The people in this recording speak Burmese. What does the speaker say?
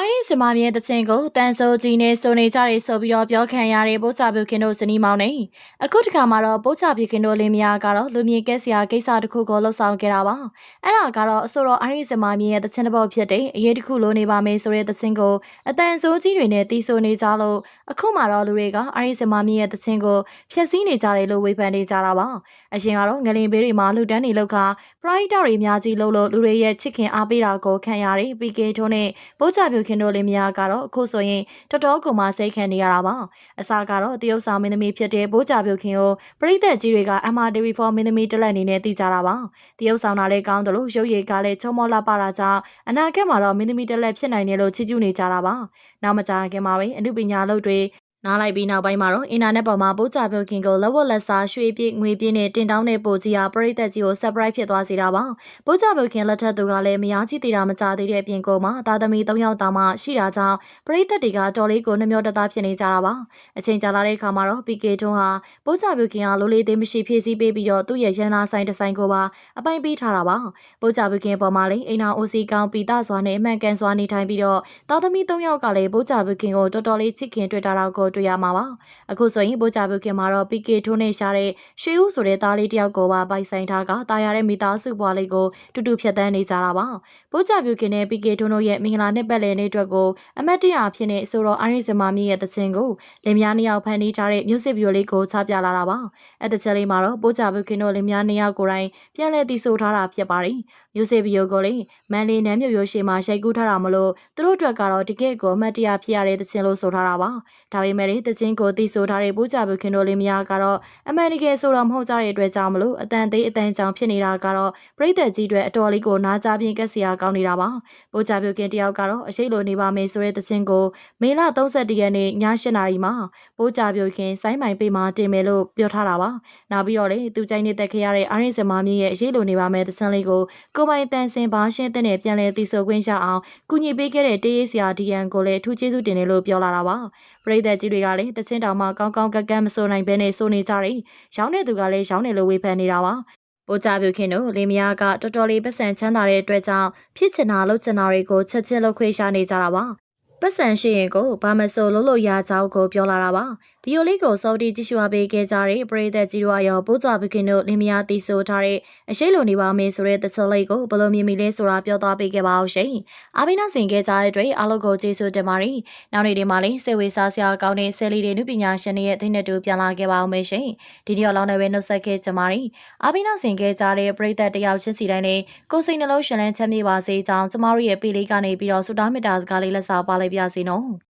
အိုင်းစမမြဲတချင်းကိုတန်ဆိုးကြီးနဲ့စုံနေကြတယ်ဆိုပြီးတော့ပြောခံရတဲ့ပို့ချပြုခင်တို့ဇနီးမောင်နေအခုတခါမှာတော့ပို့ချပြုခင်တို့လင်းမယားကတော့လူမြင့်ကဲစရာကိစ္စတစ်ခုကိုလှုပ်ဆောင်ခဲ့တာပါအဲ့ဒါကတော့အဆိုတော်အိုင်းစမမြဲရဲ့တချင်းတစ်ပုတ်ဖြစ်တဲ့အရေးတစ်ခုလိုနေပါမယ်ဆိုတဲ့တချင်းကိုအတန်ဆိုးကြီးတွေနဲ့တီးဆိုနေကြလို့အခုမှတော့လူတွေကအိုင်းစမမြဲရဲ့တချင်းကိုဖျက်ဆီးနေကြတယ်လို့ဝေဖန်နေကြတာပါအရင်ကတော့ငလင်ဘေးတွေမှာလူတန်းနေလောက်ခါပရိုက်တာတွေအများကြီးလို့လို့လူတွေရဲ့ချစ်ခင်အားပေးတာကိုခံရတဲ့ PK ထုံးနဲ့ပို့ချပြုခင်တို့လင်းမယားကတော့အခုဆိုရင်တော်တော်ကိုမှစိတ်ခံနေရတာပါအစားကတော့တရုတ်ဆောင်မင်းသမီးဖြစ်တဲ့ပိုးကြပြုတ်ခင်ကိုပရိသတ်ကြီးတွေက MRTV4 မင်းသမီးတက်လက်အနေနဲ့သိကြတာပါတရုတ်ဆောင်တာလည်းကောင်းတယ်လို့ရုပ်ရည်ကလည်းချုံမောလာပါတာကြောင့်အနာဂတ်မှာတော့မင်းသမီးတက်လက်ဖြစ်နိုင်တယ်လို့ချီးကျူးနေကြတာပါနောက်မကြာခင်မှာပဲအမှုပညာလုပ်တွေ နားလိုက်ပြီးနောက်ပိုင်းမှာတော့အင်တာနက်ပေါ်မှာပို့ချပြုတ်ခင်ကိုလက်ဝက်လက်စားရွှေပြည့်ငွေပြည့်နဲ့တင်တောင်းတဲ့ပိုကြီးဟာပရိသတ်ကြီးကို surprise ဖြစ်သွားစေတာပါပို့ချပြုတ်ခင်လက်ထက်သူကလည်းမယားကြီးသေးတာမကြသေးတဲ့အပြင်ကိုမှသားသမီး၃ယောက်တောင်မှရှိတာကြောင့်ပရိသတ်တွေကတော်လေးကိုနှမျောတသားဖြစ်နေကြတာပါအချိန်ကြာလာတဲ့အခါမှာတော့ PK ထွန်းဟာပို့ချပြုတ်ခင်ဟာလိုလေးသေးမရှိဖြည့်ဆည်းပေးပြီးတော့သူ့ရဲ့ရန်နာဆိုင်တစ်ဆိုင်ကိုပါအပိုင်ပေးထားတာပါပို့ချပြုတ်ခင်ပေါ်မှာလည်းအိမ်နာအိုစီကောင်းပီတာစွာနဲ့အမှန်ကန်စွာနေထိုင်ပြီးတော့သားသမီး၃ယောက်ကလည်းပို့ချပြုတ်ခင်ကိုတော်တော်လေးချစ်ခင်တွေ့တာတော့ကိုတွေ့ရမှာပါအခုဆိုရင်ပို့ချပြုတ်ခင်မှာတော့ PK ထိုးနေရှာတဲ့ရွှေဦးဆိုတဲ့သားလေးတယောက်ကိုပါပိုက်ဆိုင်ထားကတာယာတဲ့မိသားစုဘွားလေးကိုတူတူဖြတ်တန်းနေကြတာပါပို့ချပြုတ်ခင်နဲ့ PK ထိုးတို့ရဲ့မင်္ဂလာနှစ်ပတ်လည်နေ့အတွက်ကိုအမတ်တရအဖြစ်နဲ့ဆိုတော့အရင်စမာမီရဲ့တခြင်းကိုလင်မယားနှစ်ယောက်ဖန်တီးထားတဲ့မြို့စစ်ပြိုလေးကိုချပြလာတာပါအဲ့တချက်လေးမှာတော့ပို့ချပြုတ်ခင်တို့လင်မယားနှစ်ယောက်ကိုယ်တိုင်ပြန်လည်တည်ဆိုထားတာဖြစ်ပါတယ်မြို့စစ်ပြိုကိုလေမန်လေးနန်းမြို့ရိုးရှိမှာရှိတ်ကူးထားတာမလို့သူတို့အတွက်ကတော့တကယ့်ကိုအမတ်တရဖြစ်ရတဲ့တခြင်းလို့ဆိုထားတာပါဒါပေမဲ့လေတခြင်းကိုတည်ဆိုထားတဲ့ပိုးကြပြုခင်တို့လေးမယားကတော့အမှန်တကယ်ဆိုတော့မဟုတ်ကြတဲ့အတွက်ကြောင့်မလို့အတန်သေးအတန်ကြောင်ဖြစ်နေတာကတော့ပြိတ္တကြီးတွေအတော်လေးကိုနားကြားပြင်းကက်စရာကောင်းနေတာပါပိုးကြပြုခင်တယောက်ကတော့အရှိလိုနေပါမယ်ဆိုတဲ့တခြင်းကိုမေလ31ရက်နေ့ည8နာရီမှာပိုးကြပြုခင်စိုင်းမိုင်ပေးမှာတင်မယ်လို့ပြောထားတာပါနောက်ပြီးတော့လေသူကြိုက်နေတက်ခဲ့ရတဲ့အာရင်စမာမြင့်ရဲ့အရှိလိုနေပါမယ်တခြင်းလေးကိုကိုမိုင်တန်စင်ဘာရှင်းတဲ့နဲ့ပြန်လဲသိဆိုခွင့်ရအောင်ကူညီပေးခဲ့တဲ့တေးရေးဆရာဒီယန်ကိုလည်းအထူးကျေးဇူးတင်တယ်လို့ပြောလာတာပါပရိသတ်ကြီးတွေကလည်းတချင်းတောင်မှကောင်းကောင်းကက်ကက်မဆိုနိုင်ဘဲနဲ့စိုးနေကြတယ်။ရောင်းတဲ့သူကလည်းရောင်းတယ်လို့ဝေဖန်နေတာပါ။ပိုကြပြုခင်တို့လင်မယားကတော်တော်လေးပတ်စံချမ်းသာတဲ့အတွက်ကြောင့်ဖြစ်ချင်တာလုပ်ချင်တာတွေကိုချက်ချင်းလုပ်ခွင့်ရနေကြတာပါ။ ပတ်စံရှိရင်ကိုဘာမဆိုလုပ်လို့ရကြောင်းကိုပြောလာတာပါဗီယိုလေးကိုစော်တီကြည့်ရှုအားပေးခဲ့ကြတဲ့ပရိသတ်ကြီးတို့ရောပိုးစွာပခင်တို့လင်မယားတီဆိုထားတဲ့အရှိလိုနေပါမယ်ဆိုတဲ့သချလေးကိုဘလို့မြင်မိလဲဆိုတာပြောသွားပေးခဲ့ပါအောင်ရှင်။အားပေးနာဆင်ခဲ့ကြတဲ့အတွက်အားလုံးကိုကျေးဇူးတင်ပါတယ်။နောက်နေ့ဒီမှာလေးစေဝေစားစရာကောင်းတဲ့ဆယ်လီတွေနုပညာရှင်တွေရဲ့အသိနဲ့တူပြန်လာခဲ့ပါအောင်မယ်ရှင်။ဒီဒီယောက်လောင်းတွေပဲနှုတ်ဆက်ခဲ့ကြပါတယ်။အားပေးနာဆင်ခဲ့ကြတဲ့ပရိသတ်တယောက်ချင်းစီတိုင်းနဲ့ကိုစိတ်နှလုံးရှင်လန်းချမ်းမြေပါစေကြောင်းကျမတို့ရဲ့ပေလေးကနေပြီးတော့ဆုတောင်းမေတ္တာစကားလေးလက်စာပါလိုက်ပါစေနော်။